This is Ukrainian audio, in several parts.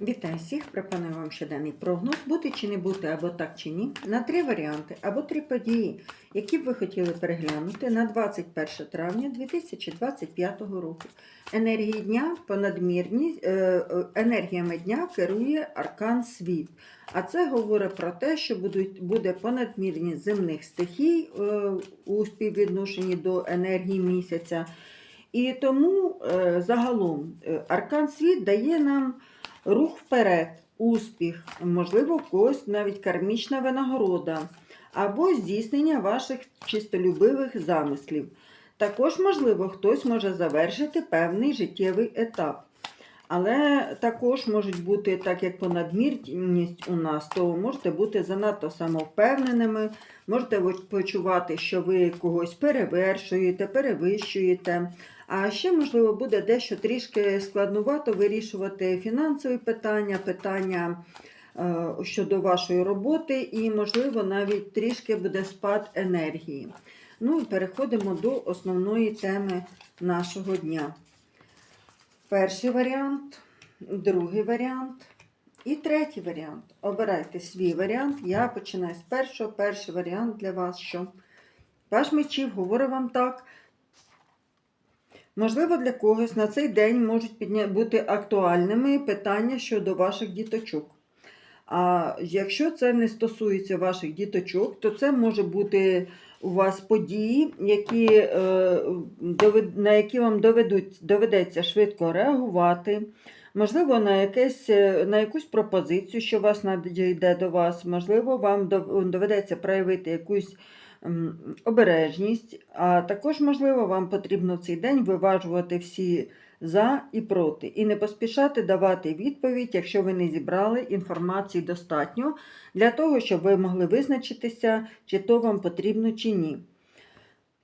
Вітаю всіх! Пропоную вам щоденний прогноз бути чи не бути, або так чи ні, на три варіанти або три події, які б ви хотіли переглянути на 21 травня 2025 року. Енергії дня понадмірні, е, е, енергіями дня керує аркан світ. А це говорить про те, що будуть, буде понадмірність земних стихій е, у співвідношенні до енергії місяця. І тому загалом аркан світ дає нам рух вперед, успіх, можливо, когось навіть кармічна винагорода або здійснення ваших чистолюбивих замислів. Також, можливо, хтось може завершити певний життєвий етап. Але також можуть бути, так як понадмірність у нас, то можете бути занадто самовпевненими, можете почувати, що ви когось перевершуєте, перевищуєте. А ще, можливо, буде дещо трішки складнувато вирішувати фінансові питання, питання е, щодо вашої роботи, і, можливо, навіть трішки буде спад енергії. Ну і переходимо до основної теми нашого дня. Перший варіант, другий варіант і третій варіант. Обирайте свій варіант. Я починаю з першого. Перший варіант для вас, що ваш мечів говорить вам так. Можливо, для когось на цей день можуть бути актуальними питання щодо ваших діточок. А якщо це не стосується ваших діточок, то це може бути у вас події, які, е, на які вам доведуть, доведеться швидко реагувати. Можливо, на, якесь, е, на якусь пропозицію, що вас надійде до вас, можливо, вам доведеться проявити якусь обережність, а також, можливо, вам потрібно в цей день виважувати всі за і проти, і не поспішати давати відповідь, якщо ви не зібрали інформації достатньо для того, щоб ви могли визначитися, чи то вам потрібно, чи ні.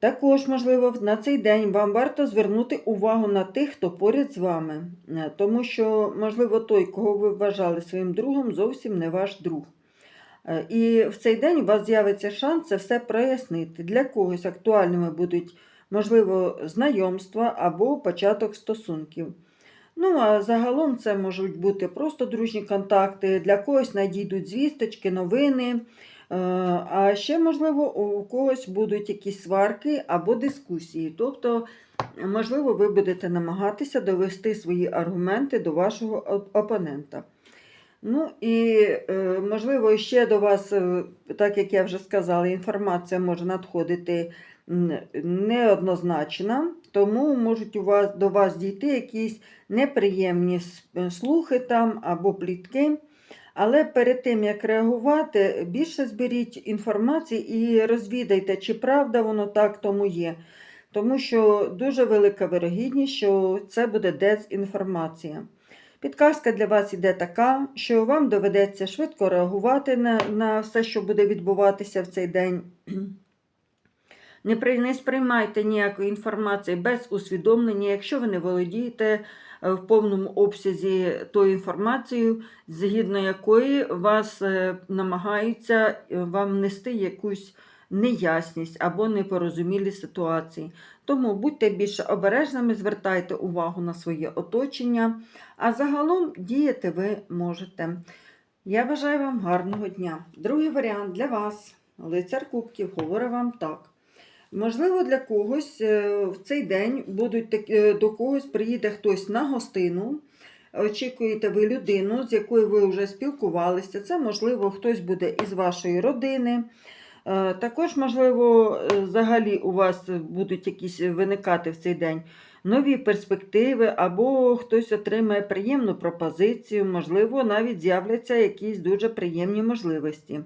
Також, можливо, на цей день вам варто звернути увагу на тих, хто поряд з вами, Е, тому що, можливо, той, кого ви вважали своїм другом, зовсім не ваш друг. Е, І в цей день у вас з'явиться шанс це все прояснити. Для когось актуальними будуть, можливо, знайомства або початок стосунків. Ну, а загалом це можуть бути просто дружні контакти, для когось надійдуть звісточки, новини. Е, А ще, можливо, у когось будуть якісь сварки або дискусії. Тобто, можливо, ви будете намагатися довести свої аргументи до вашого оп- опонента. Ну і, е, можливо, ще до вас, е, так як я вже сказала, інформація може надходити неоднозначна, тому можуть у вас, до вас дійти якісь неприємні е, слухи там або плітки. Але перед тим, як реагувати, більше зберіть інформації і розвідайте, чи правда воно так тому є. Тому що дуже велика вирогідність, що це буде дезінформація. Підказка для вас іде така, що вам доведеться швидко реагувати на, на все, що буде відбуватися в цей день. Не, при, не сприймайте ніякої інформації без усвідомлення, якщо ви не володієте е, в повному обсязі тою інформацією, згідно якої вас е, намагаються е, вам нести якусь неясність або непорозумілі ситуації. Тому будьте більш обережними, звертайте увагу на своє оточення, а загалом діяти ви можете. Я бажаю вам гарного дня. Другий варіант для вас. Лицар Кубків говорить вам так. Можливо, для когось е, в цей день будуть е, до когось приїде хтось на гостину. Очікуєте ви людину, з якою ви вже спілкувалися. Це, можливо, хтось буде із вашої родини. Е, Також, можливо, е, взагалі у вас будуть якісь виникати в цей день нові перспективи, або хтось отримає приємну пропозицію, можливо, навіть з'являться якісь дуже приємні можливості.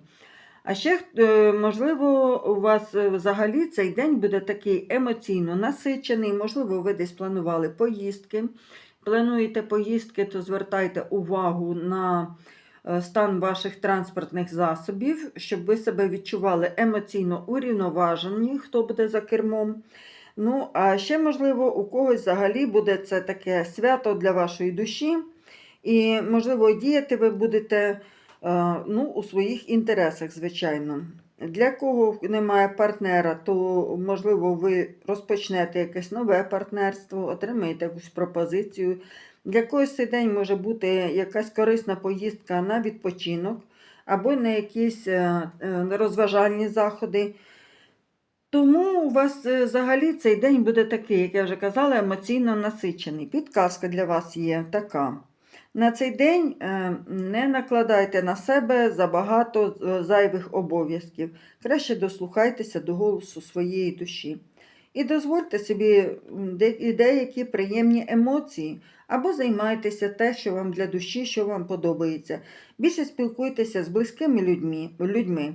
А ще, е, можливо, у вас взагалі цей день буде такий емоційно насичений, можливо, ви десь планували поїздки. Плануєте поїздки, то звертайте увагу на стан ваших транспортних засобів, щоб ви себе відчували емоційно урівноважені, хто буде за кермом. Ну, а ще, можливо, у когось взагалі буде це таке свято для вашої душі, і, можливо, діяти ви будете е, ну, у своїх інтересах, звичайно. Для кого немає партнера, то, можливо, ви розпочнете якесь нове партнерство, отримаєте якусь пропозицію Для когось цей день може бути якась корисна поїздка на відпочинок або на якісь е, е, розважальні заходи. Тому у вас е, взагалі цей день буде такий, як я вже казала, емоційно насичений. Підказка для вас є така. На цей день не накладайте на себе забагато зайвих обов'язків. Краще дослухайтеся до голосу своєї душі. І дозвольте собі деякі приємні емоції, або займайтеся те, що вам для душі, що вам подобається. Більше спілкуйтеся з близькими людьми. людьми.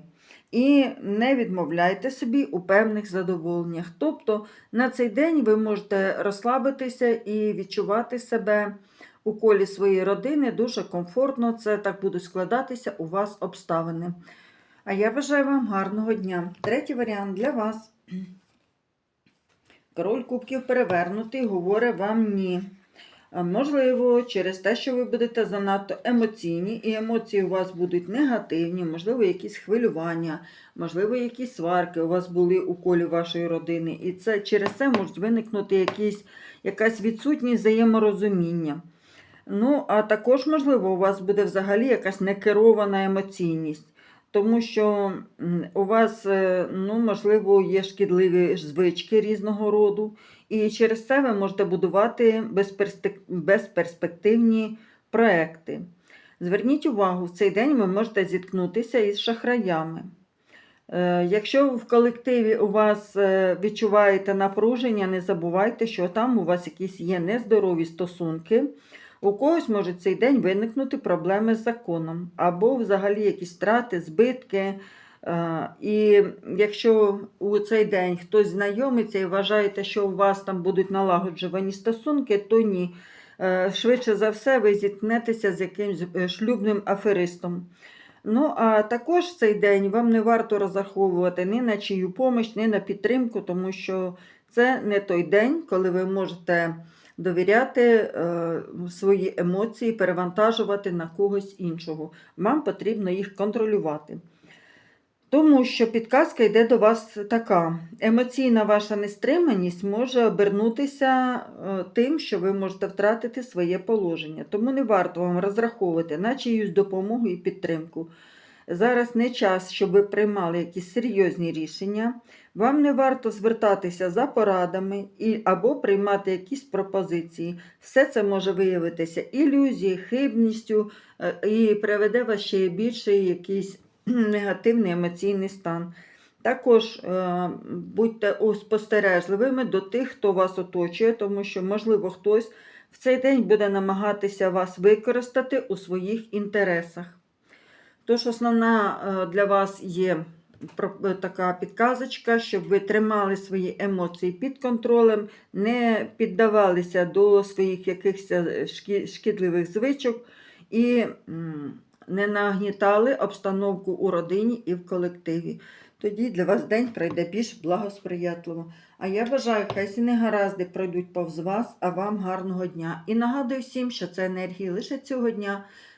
І не відмовляйте собі у певних задоволеннях. Тобто на цей день ви можете розслабитися і відчувати себе у колі своєї родини дуже комфортно. Це так будуть складатися у вас обставини. А я бажаю вам гарного дня. Третій варіант для вас. Король кубків перевернутий говорить вам ні. Можливо, через те, що ви будете занадто емоційні, і емоції у вас будуть негативні, можливо, якісь хвилювання, можливо, якісь сварки у вас були у колі вашої родини. І це через це можуть виникнути якісь, якась відсутність взаєморозуміння. Ну, а також, можливо, у вас буде взагалі якась некерована емоційність. Тому що у вас, е, ну, можливо, є шкідливі звички різного роду, і через це ви можете будувати безперспективні проекти. Зверніть увагу, в цей день ви можете зіткнутися із шахраями. Е, Якщо в колективі у вас е, відчуваєте напруження, не забувайте, що там у вас якісь є нездорові стосунки. У когось може цей день виникнути проблеми з законом, або взагалі якісь втрати, збитки. Е, І якщо у цей день хтось знайомиться і вважаєте, що у вас там будуть налагоджувані стосунки, то ні. Е, Швидше за все, ви зіткнетеся з якимсь е, шлюбним аферистом. Ну, а також в цей день вам не варто розраховувати ні на чию помощь, ні на підтримку, тому що це не той день, коли ви можете довіряти е, свої емоції, перевантажувати на когось іншого. Вам потрібно їх контролювати. Тому що підказка йде до вас така: емоційна ваша нестриманість може обернутися е, тим, що ви можете втратити своє положення. Тому не варто вам розраховувати на чиюсь допомогу і підтримку. Зараз не час, щоб ви приймали якісь серйозні рішення. Вам не варто звертатися за порадами і, або приймати якісь пропозиції. Все це може виявитися ілюзією, хибністю е, і приведе вас ще більший якийсь негативний емоційний стан. Також е, будьте спостережливими до тих, хто вас оточує, тому що, можливо, хтось в цей день буде намагатися вас використати у своїх інтересах. Тож, основна е, для вас є е, така підказочка, щоб ви тримали свої емоції під контролем, не піддавалися до своїх якихось е, шкідливих звичок і не нагнітали обстановку у родині і в колективі. Тоді для вас день пройде більш благосприятливо. А я бажаю, хай всі негаразди пройдуть повз вас, а вам гарного дня. І нагадую всім, що це енергії лише цього дня.